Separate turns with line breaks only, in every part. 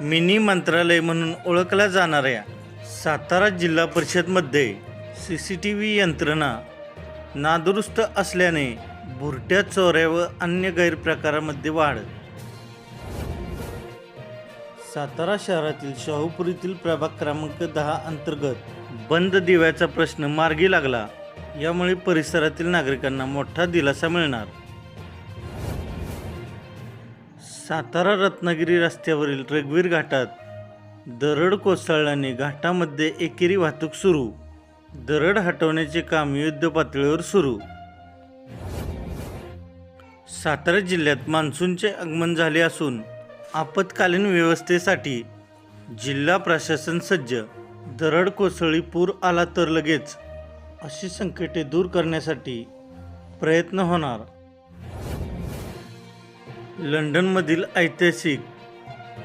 Mini मंत्रालय म्हणून ओळखल्या जाणाऱ्या सातारा जिल्हा परिषदमध्ये सी सी टी व्ही यंत्रणा नादुरुस्त असल्याने भुरट्या चोऱ्या व अन्य गैरप्रकारामध्ये वाढ. सातारा शहरातील शाहूपुरीतील प्रभाग क्रमांक दहा अंतर्गत बंद दिव्याचा प्रश्न मार्गी लागला. यामुळे परिसरातील नागरिकांना मोठा दिलासा मिळणार. सातारा रत्नागिरी रस्त्यावरील रघुवीर घाटात दरड कोसळल्याने घाटामध्ये एकेरी वाहतूक सुरू. दरड हटवण्याचे काम युद्ध पातळीवर सुरू. सातारा जिल्ह्यात मान्सूनचे आगमन झाले असून आपत्कालीन व्यवस्थेसाठी जिल्हा प्रशासन सज्ज. दरड कोसळी पूर आला तर लगेच अशी संकटे दूर करण्यासाठी प्रयत्न होणार. लंडनमधील ऐतिहासिक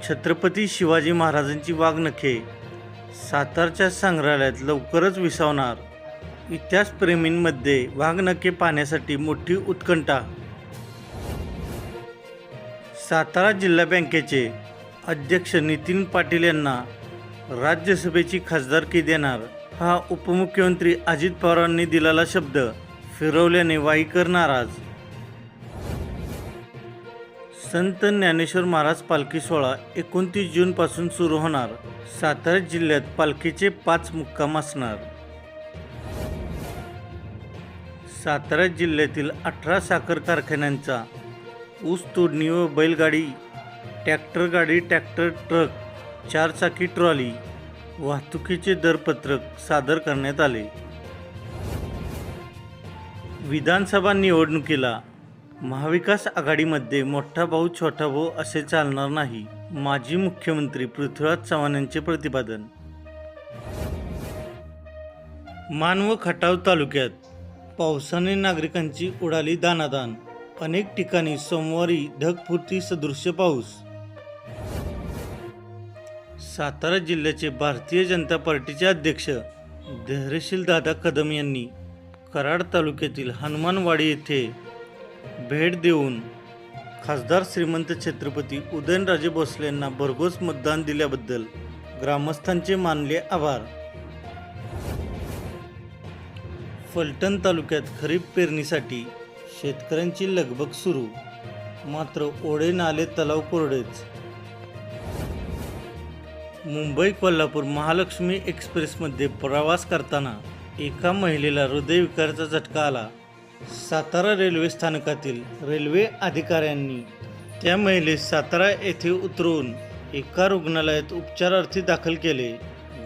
छत्रपती शिवाजी महाराजांची वाघनखे सातारच्या संग्रहालयात लवकरच विसावणार. इतिहासप्रेमींमध्ये वाघनखे पाहण्यासाठी मोठी उत्कंठा. सातारा जिल्हा बँकेचे अध्यक्ष नितीन पाटील यांना राज्यसभेची खासदारकी देणार. हा उपमुख्यमंत्री अजित पवारांनी दिलेला शब्द फिरवल्याने वाईकर नाराज. संत ज्ञानेश्वर महाराज पालखी सोहळा एकोणतीस जूनपासून सुरू होणार. सातारा जिल्ह्यात पालखीचे पाच मुक्काम असणार. सातारा जिल्ह्यातील अठरा साखर कारखान्यांचा ऊस तोडणी व बैलगाडी ट्रॅक्टर गाडी ट्रॅक्टर ट्रक चारचाकी ट्रॉली वाहतुकीचे दरपत्रक सादर करण्यात आले. विधानसभा निवडणुकीला महाविकास आघाडीमध्ये मोठा भाऊ छोटा भाऊ असे चालणार नाही माजी मुख्यमंत्री पृथ्वीराज चव्हाण यांचे प्रतिपादन. मान व खटाव तालुक्यात पावसाने नागरिकांची उडाली दानादान. अनेक ठिकाणी सोमवारी ढगफुटी सदृश्य पाऊस. सातारा जिल्ह्याचे भारतीय जनता पार्टीचे अध्यक्ष धैर्यशील दादा कदम यांनी कराड तालुक्यातील हनुमानवाडी येथे भेट देऊन खासदार श्रीमंत छत्रपती उदयनराजे भोसले यांना भरघोस मतदान दिल्याबद्दल ग्रामस्थांचे मानले आभार. फलटण तालुक्यात खरीप पेरणीसाठी शेतकऱ्यांची लगबग सुरू. मात्र ओढे नाले तलाव कोरडेच. मुंबई कोल्हापूर महालक्ष्मी एक्सप्रेसमध्ये प्रवास करताना एका महिलेला हृदयविकाराचा झटका आला. सातारा रेल्वे स्थानकातील रेल्वे अधिकाऱ्यांनी त्या महिलेस सातारा येथे उतरवून एका रुग्णालयात उपचारार्थी दाखल केले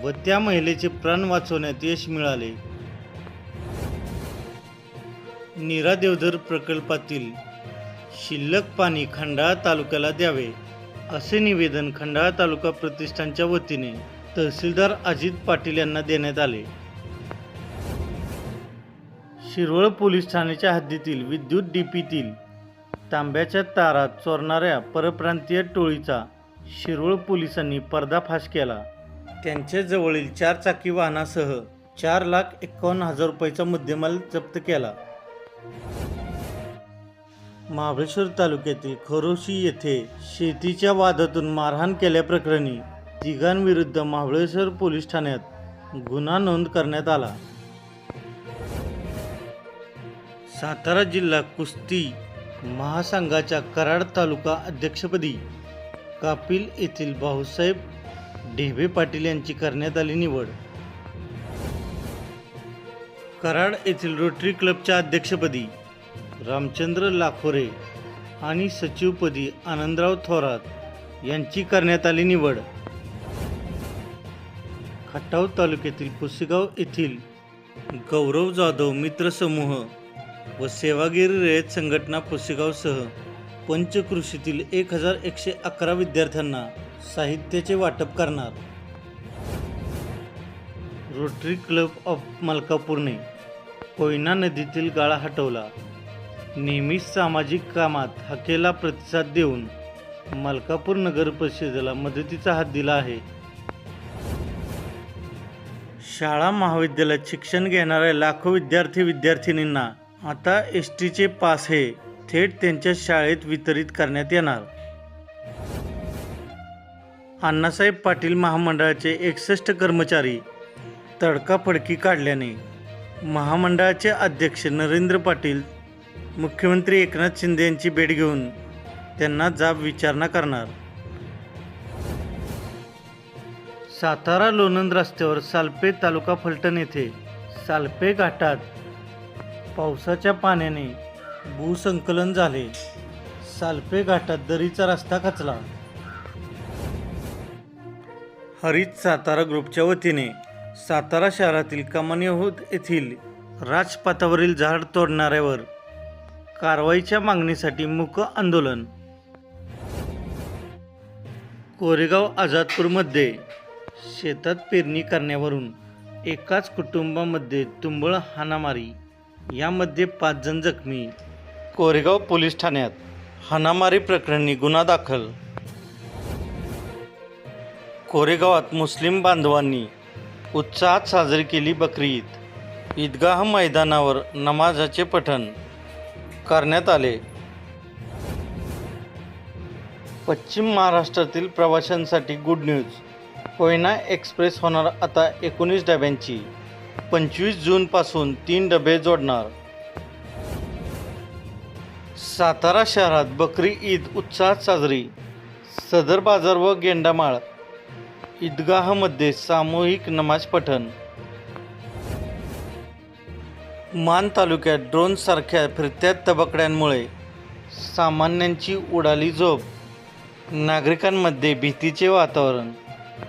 व त्या महिलेचे प्राण वाचवण्यात यश मिळाले. नीरा देवधर प्रकल्पातील शिल्लक पाणी खंडाळा तालुक्याला द्यावे असे निवेदन खंडाळा तालुका प्रतिष्ठानच्या वतीने तहसीलदार अजित पाटील यांना देण्यात आले. शिरवळ पोलीस ठाण्याच्या हद्दीतील विद्युत डीपीतील तांब्याच्या तारा चोरणाऱ्या परप्रांतीय टोळीचा शिरवळ पोलिसांनी पर्दाफाश केला. त्यांच्याजवळील चार चाकी वाहनासह चार लाख एकावन्न हजार रुपयाचा मुद्देमाल जप्त केला. महाबळेश्वर तालुक्यातील खरोशी येथे शेतीच्या वादातून मारहाण केल्याप्रकरणी तिघांविरुद्ध महाबळेश्वर पोलीस ठाण्यात गुन्हा नोंद करण्यात आला. सातारा जिल्हा कुस्ती महासंघाच्या कराड तालुका अध्यक्षपदी कापिल येथील भाऊसाहेब ढेबे पाटील यांची करण्यात आली निवड. कराड येथील रोटरी क्लबच्या अध्यक्षपदी रामचंद्र लाखोरे आणि सचिवपदी आनंदराव थोरात यांची करण्यात आली निवड. खटाव तालुक्यातील पुसेगाव येथील गौरव जाधव मित्रसमूह व सेवागिरी रयत संघटना पुसेगावसह पंचकृषीतील एक हजार एकशे अकरा विद्यार्थ्यांना साहित्याचे वाटप करणार. रोटरी क्लब ऑफ मलकापूरने कोयना नदीतील गाळा हटवला. नेहमीच सामाजिक कामात हकेला प्रतिसाद देऊन मलकापूर नगर परिषदेला मदतीचा हात दिला आहे. शाळा महाविद्यालयात शिक्षण घेणाऱ्या लाखो विद्यार्थी विद्यार्थिनींना आता एस टीचे पास हे थेट त्यांच्या शाळेत वितरित करण्यात येणार. अण्णासाहेब पाटील महामंडळाचे एकसष्ट कर्मचारी तडकाफडकी काढल्याने महामंडळाचे अध्यक्ष नरेंद्र पाटील मुख्यमंत्री एकनाथ शिंदे यांची भेट घेऊन त्यांना जाब विचारणा करणार. सातारा लोणंद रस्त्यावर सालपे तालुका फलटण येथे सालपे घाटात पावसाच्या पाण्याने भूसंकलन झाले. सालपे घाटात दरीचा रस्ता खचला. हरित सातारा ग्रुपच्या वतीने सातारा शहरातील कमानीहोत येथील राजपथावरील झाड तोडणाऱ्यावर कारवाईच्या मागणीसाठी मूक आंदोलन. कोरेगाव आझादपूरमध्ये शेतात पेरणी करण्यावरून एकाच कुटुंबामध्ये तुंबळ हाणामारी. यामध्ये पाच जण जखमी. कोरेगाव पोलीस ठाण्यात हाणामारी प्रकरणी गुन्हा दाखल. कोरेगावात मुस्लिम बांधवांनी उत्साहात साजरी केली बकरी ईद ईदगाह मैदानावर नमाजाचे पठण करण्यात आले. पश्चिम महाराष्ट्रातील प्रवाशांसाठी गुड न्यूज. कोयना एक्सप्रेस होणार आता एकोणीस डब्यांची. पंचवीस जूनपासून तीन डबे जोडणार. सातारा शहरात बकरी ईद उत्साहात साजरी. सदर बाजार व गेंडामाळ. ईदगाहमध्ये सामूहिक नमाज पठण. मान तालुक्यात ड्रोनसारख्या फिरत्या तबकड्यांमुळे सामान्यांची उडाली झोप. नागरिकांमध्ये भीतीचे वातावरण.